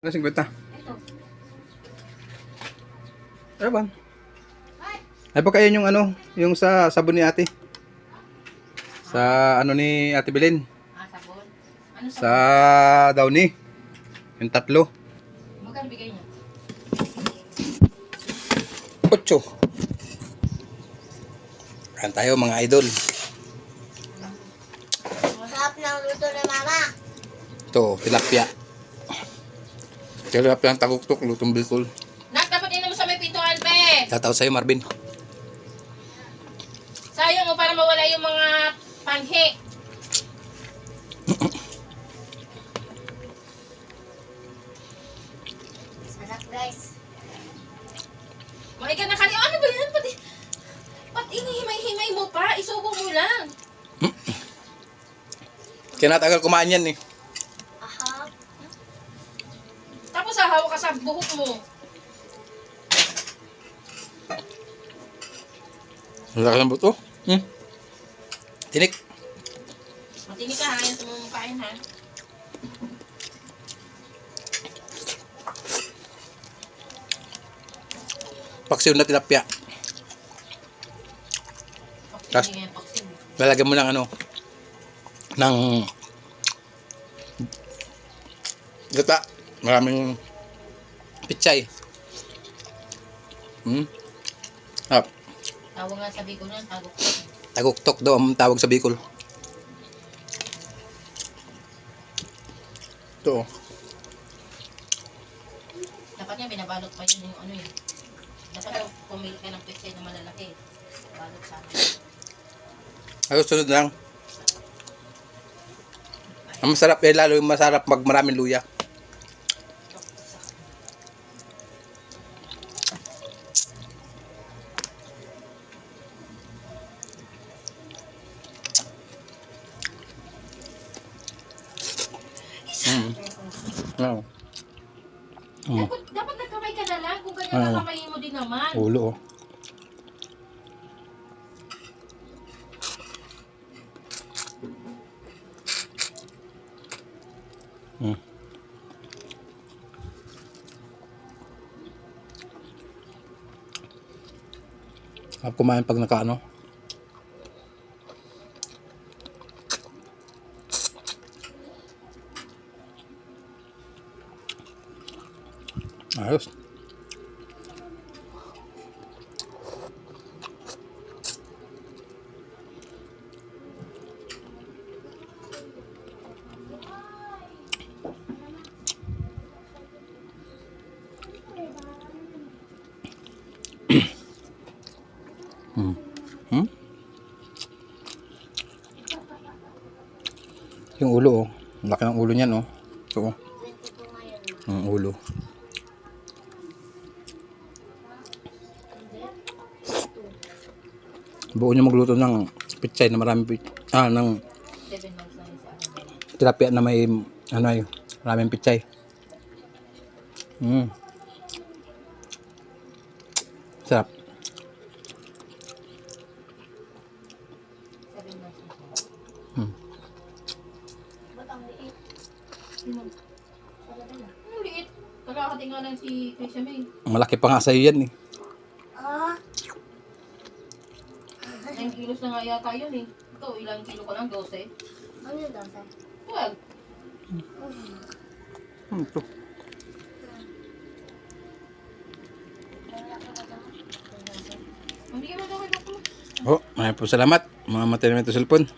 Ano 50? Ito. Ano ba? Ay pa kayo yung ano, yung sa sabon ni ate. Sa ano ni Ate Belen. Ah, sabon. Ano sabon? Sa Downy. Yung tatlo. Magkano bigay niya? Ocho. Kain tayo mga idol. Masarap ng luto ni Mama. Ito, tilapia. Tilapia ang taguktok, lutong bicol. Nak, dapat inom mo sa may pintuan, pe. Tataw sa'yo, Marvin. Sayang mo para mawala yung mga panghi. Sarap guys. May ka na kani. Ano ba yan? Pati, pati inihimay-himay mo pa. Isubo mo lang. Kaya natagal kumain yan eh. Sa buhok mo. Ang laki ng buto. Hmm. Tinik. Matinig ka ha. Yan sa mga kain ha. Paksiw na tilapia. Yung paksin. Lalagyan mo ng ano, ng gata. Maraming pichay. Hmm? Ah, Tawag nga sabi ko niyan. Tawag ko. taguktok daw ang tawag sa Bicol. Ito. oh. Dapat nga binabalot pa yun yung ano yun. Dapat daw pumili ka ng pitsay na malalaki. Balot sa akin. Ako sunod lang. Ang masarap eh, lalo yung masarap mag maraming luya. Mm. Oo. Mm. Dapat, dapat nagkamay ka na lang. Kung ganyan Oo. nakamayin mo din naman. Ulo oh. Hmm. Sarap kumain pag nakaano. Ayos. Hmm. Hmm? Yung ulo oh. Laki ng ulo niyan oh. Ito oh. Ang ulo. Buo niya magluto ng pitsay na marami ah ng tilapia na may ano ay maraming pitsay. Mm. Sarap. Mm. Malaki pa nga sa iyo yan eh. Ah. 9 kilos na nga yata yun eh. Ito, ilang kilo ko lang? 12? Ano yung dasa? 12. Hmm, ito. Oh, maraming po salamat. Mga matay namin ito cellphone.